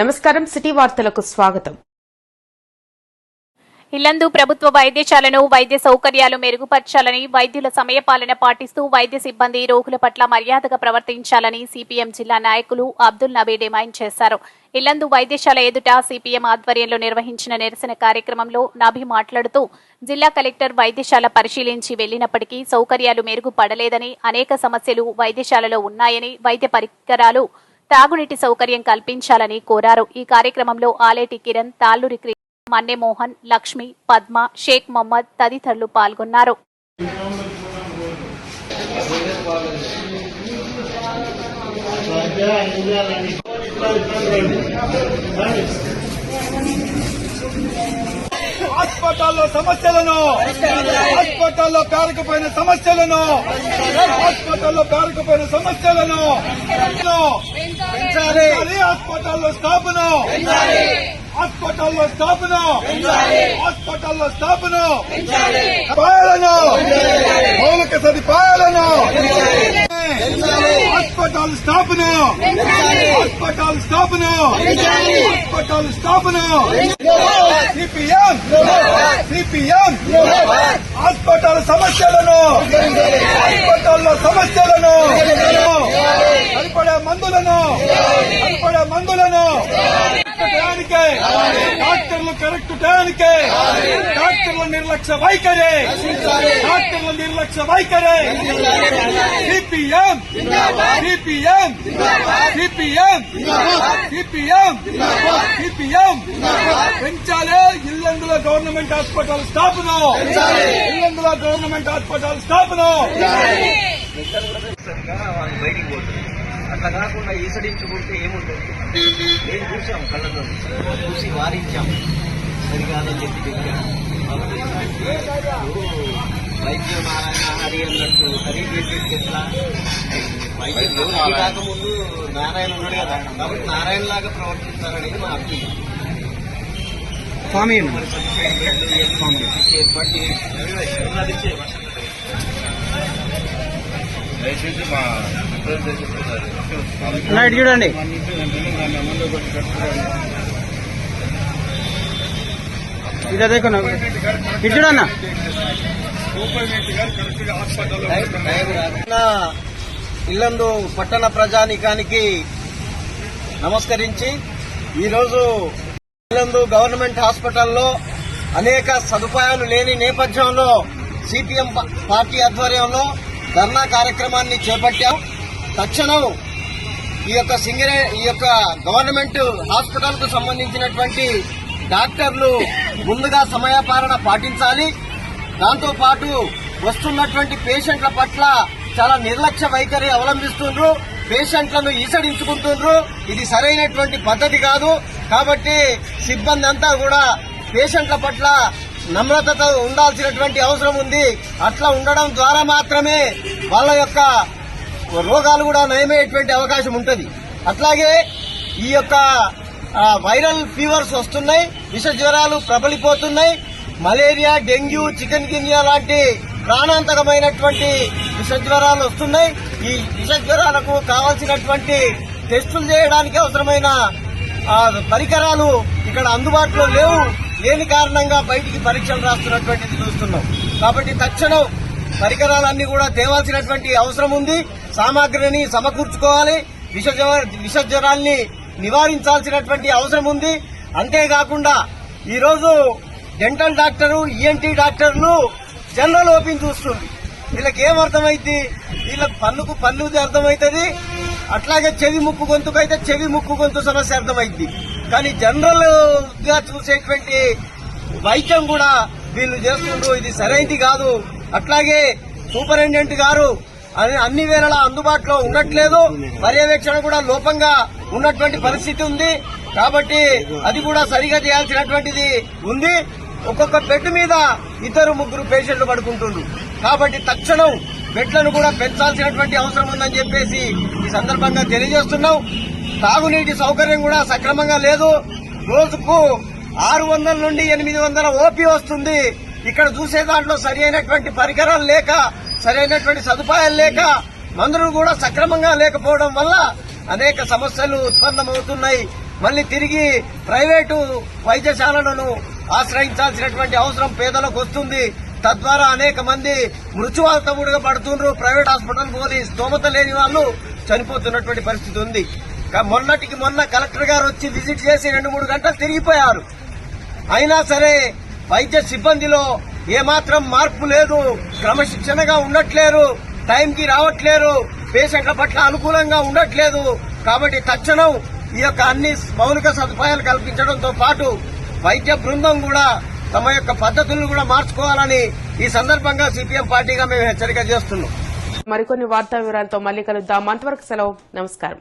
నమస్కారం సిటీ వార్తలకు స్వాగతం. ఇల్లందు ప్రభుత్వ వైద్యశాలను వైద్య సౌకర్యాలు మెరుగుపరచాలని వైద్యుల సమయపాలన పాటిస్తూ వైద్య సిబ్బంది రోగుల పట్ల మర్యాదగా ప్రవర్తించాలని సిపిఎం జిల్లా నాయకులు అబ్దుల్ నబీ డిమాండ్ చేశారు. ఇల్లందు వైద్యశాల ఎదుట సిపిఎం ఆధ్వర్యంలో నిర్వహించిన నిరసన కార్యక్రమంలో నబీ మాట్లాడుతూ జిల్లా కలెక్టర్ వైద్యశాల పరిశీలించి వెళ్ళినప్పటికీ సౌకర్యాలు మెరుగుపడలేదని అనేక సమస్యలు వైద్యశాలలో ఉన్నాయని వైద్య పరికరాలు తాగునీటి సౌకర్యం కల్పించాలని కోరారు. ఈ కార్యక్రమంలో ఆలేటి కిరణ్ తాళ్ళూరి కృష్ణ మన్నె మోహన్ లక్ష్మి పద్మ షేక్ మొహమ్మద్ తదితరులు పాల్గొన్నారు. హాస్పిటల్లో సమస్యలను హాస్పిటల్లో పేరుకుపోయిన సమస్యలను హాస్పిటల్లో పేరుకుపోయిన సమస్యలను హాస్పిటల్లో స్టాఫ్ను హాస్పిటల్లో స్టాఫ్ను హాస్పిటల్లో స్టాఫ్ను సదుపాయాలను మౌలిక సదుపాయాలను హాస్పిటల్ స్టాఫ్ను హాస్పిటల్ స్టాఫ్ను హాస్పిటల్ స్టాఫ్ను. సిపిఎం సిపిఎం హాస్పిటల్ సమస్యలను హాస్పిటల్లో సమస్యలను సరిపడే మందులను సరిపడే మందులను టయానికే డాక్టర్లు కరెక్ట్ టయానికే డాక్టర్ల నిర్లక్ష్య వైఖరే. డాక్టర్ల నిర్లక్ష్య వైఖరే. CPM. CPM. CPM. CPM. CPM. పెంచాలే ఇల్లందుల గవర్నమెంట్ హాస్పిటల్ స్థాపన. ను ఇల్లందుల గవర్నమెంట్ హాస్పిటల్ స్థాపన. బయటికి పోతుంది అట్లా కాకుండా ఈసడించుకుంటే ఏముంటుంది నేను చూసాం కళ్ళతో చూసి వారించాం. సరికాదని చెప్పి చెప్పాం. వైద్య నారాయణ హరి అన్నట్టు హరి చేసేది ఎట్లా వైద్యం ఎవరికి కాకముందు నారాయణ. ఉన్నాడు కదా. కాబట్టి నారాయణ లాగా ప్రవర్తిస్తారనేది మా అభిప్రాయం. స్వామి. ఏర్పాటు చేసి దయచేసి మా నైట్ చూడండి. ఇదే దేకున్నా ఇటు చూడన్నా? నా ఇల్లందు పట్టణ ప్రజానికానికి నమస్కరించి ఈరోజు ఇల్లందు గవర్నమెంట్ హాస్పిటల్లో అనేక సదుపాయాలు లేని నేపథ్యంలో సిపిఎం పార్టీ ఆధ్వర్యంలో ధర్నా కార్యక్రమాన్ని చేపట్టాం. తక్షణం ఈ యొక్క సింగరే ఈ యొక్క గవర్నమెంట్ హాస్పిటల్కు సంబంధించినటువంటి డాక్టర్లు ముందుగా సమయపాలన పాటించాలి. దాంతోపాటు వస్తున్నటువంటి పేషెంట్ల పట్ల చాలా నిర్లక్ష్య వైఖరి అవలంబిస్తుండ్రు. పేషెంట్లను ఈసడించుకుంటుండ్రు. ఇది సరైనటువంటి పద్ధతి కాదు. కాబట్టి సిబ్బంది అంతా కూడా పేషెంట్ల పట్ల నమ్రతతో ఉండాల్సినటువంటి అవసరం ఉంది. అట్లా ఉండడం ద్వారా మాత్రమే వాళ్ళ యొక్క రోగాలు కూడా నయమయ్యేటువంటి అవకాశం ఉంటుంది. అట్లాగే ఈ యొక్క వైరల్ ఫీవర్స్ వస్తున్నాయి విష జ్వరాలు ప్రబలిపోతున్నాయి మలేరియా డెంగ్యూ చికెన్ గిన్యా లాంటి ప్రాణాంతకమైనటువంటి విష జ్వరాలు వస్తున్నాయి. ఈ విష జ్వరాలకు కావాల్సినటువంటి టెస్టులు చేయడానికి అవసరమైన పరికరాలు ఇక్కడ అందుబాటులో లేవు. లేని కారణంగా బయటికి పరీక్షలు రాస్తున్నటువంటిది చూస్తున్నాం. కాబట్టి తక్షణం పరికరాలన్నీ కూడా తేవాల్సినటువంటి అవసరం ఉంది. సామాగ్రిని సమకూర్చుకోవాలి. విష విషజ్వరాల్ని విష నివారించాల్సినటువంటి అవసరం ఉంది. అంతేకాకుండా ఈరోజు డెంటల్ డాక్టరు ఈఎన్టీ డాక్టర్లు జనరల్ ఓపెన్ చూస్తుంది. వీళ్ళకి ఏం అర్థమైంది వీళ్ళకి పన్నుకు పన్నుది అర్థమవుతుంది అట్లాగే చెవి ముక్కు గొంతుకు అయితే చెవి ముక్కు గొంతు సమస్య అర్థమైంది కానీ జనరల్గా చూసేటువంటి వైద్యం కూడా వీళ్ళు చేస్తుండ్రు. ఇది సరైనది కాదు. అట్లాగే సూపరింటెండెంట్ గారు అని అన్ని వేళలా అందుబాటులో ఉండట్లేదు. పర్యవేక్షణ కూడా లోపంగా ఉన్నటువంటి పరిస్థితి ఉంది. కాబట్టి అది కూడా సరిగా చేయాల్సినటువంటిది ఉంది. ఒక్కొక్క బెడ్ మీద ఇద్దరు ముగ్గురు పేషెంట్లు పడుకుంటుండ్రు. కాబట్టి తక్షణం బెడ్లను కూడా పెంచాల్సినటువంటి అవసరం ఉందని చెప్పేసి ఈ సందర్భంగా తెలియజేస్తున్నాం. తాగునీటి సౌకర్యం కూడా సక్రమంగా లేదు. రోజుకు ఆరు వందల నుండి ఎనిమిది వందల ఓపీ వస్తుంది. ఇక్కడ చూసే దాంట్లో సరి అయినటువంటి పరికరాలు లేక సరైనటువంటి సదుపాయాలు లేక మందులు కూడా సక్రమంగా లేకపోవడం వల్ల అనేక సమస్యలు ఉత్పన్నమవుతున్నాయి. మళ్ళీ తిరిగి ప్రైవేటు వైద్యశాలలను ఆశ్రయించాల్సినటువంటి అవసరం పేదలకు వస్తుంది. తద్వారా అనేక మంది మృత్యువాలతో పడుతున్నారు పడుతుండ్రు ప్రైవేట్ హాస్పిటల్ పోలి స్తోమత లేని వాళ్ళు చనిపోతున్నటువంటి పరిస్థితి ఉంది. మొన్నటికి మొన్న కలెక్టర్ గారు వచ్చి విజిట్ చేసి రెండు మూడు గంటలు తిరిగిపోయారు. అయినా సరే వైద్య సిబ్బందిలో ఏమాత్రం మార్పు లేదు. క్రమశిక్షణగా ఉండట్లేరు. టైంకి రావట్లేరు. పేషెంట్ల పట్ల అనుకూలంగా ఉండట్లేదు. కాబట్టి తక్షణం ఈ యొక్క అన్ని మౌలిక సదుపాయాలు కల్పించడంతో పాటు వైద్య బృందం కూడా తమ యొక్క పద్ధతులను కూడా మార్చుకోవాలని ఈ సందర్భంగా సిపిఎం పార్టీగా మేము హెచ్చరిక చేస్తున్నాం. మరికొన్ని వార్తా వివరాలతో మళ్ళీ కలుద్దాం. అంతవరకు సెలవు. నమస్కారం.